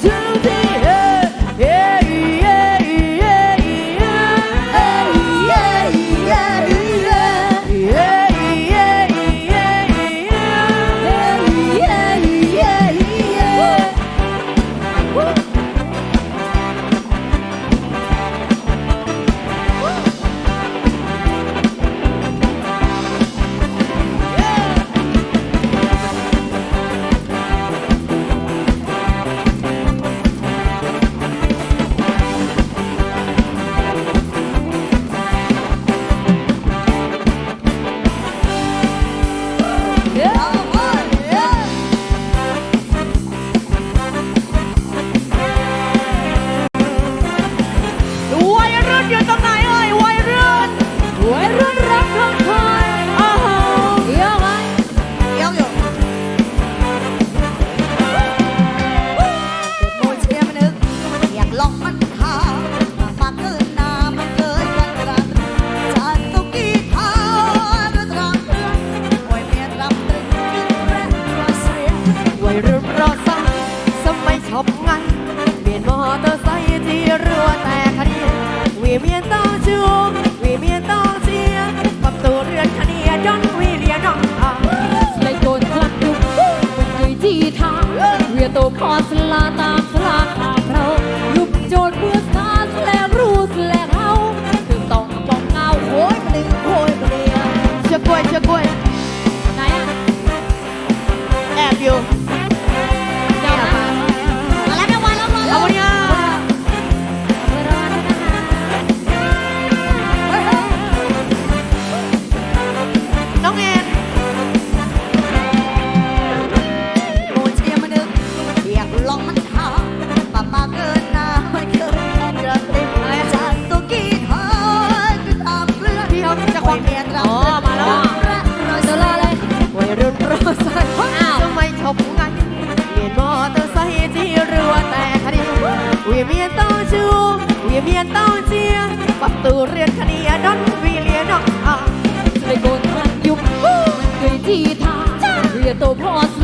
do เรือนคดีดอนวีเลียดอกอะ สวยโกนมันยุบมัเคยที่ทาเรือโตพอส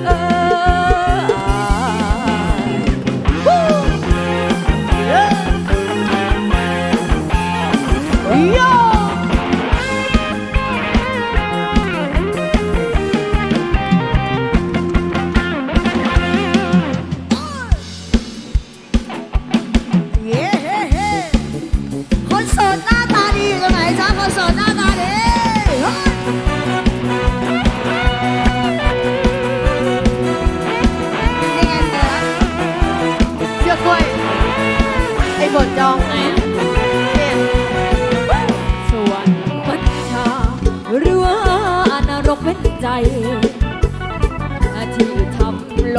โ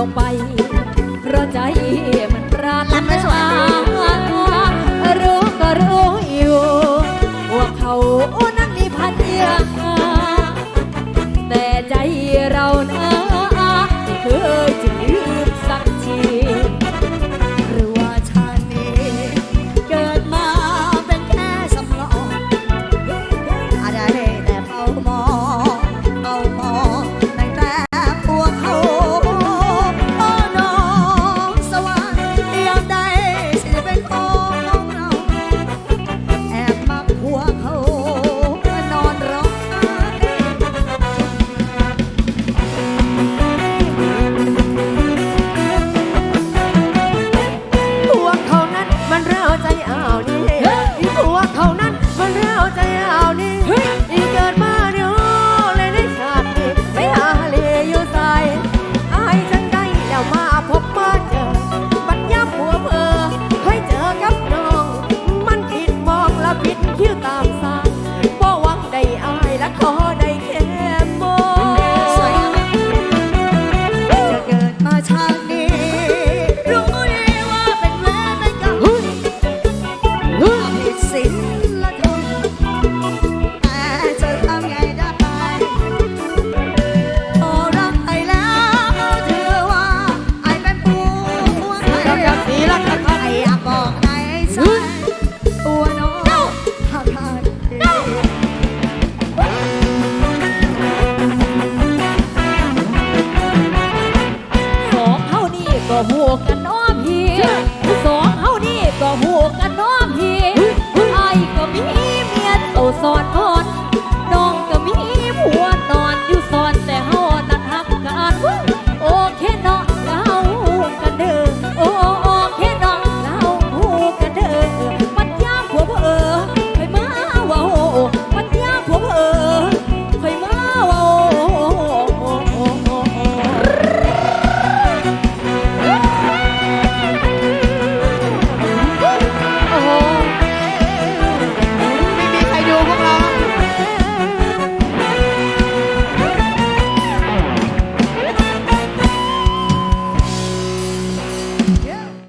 ลงไป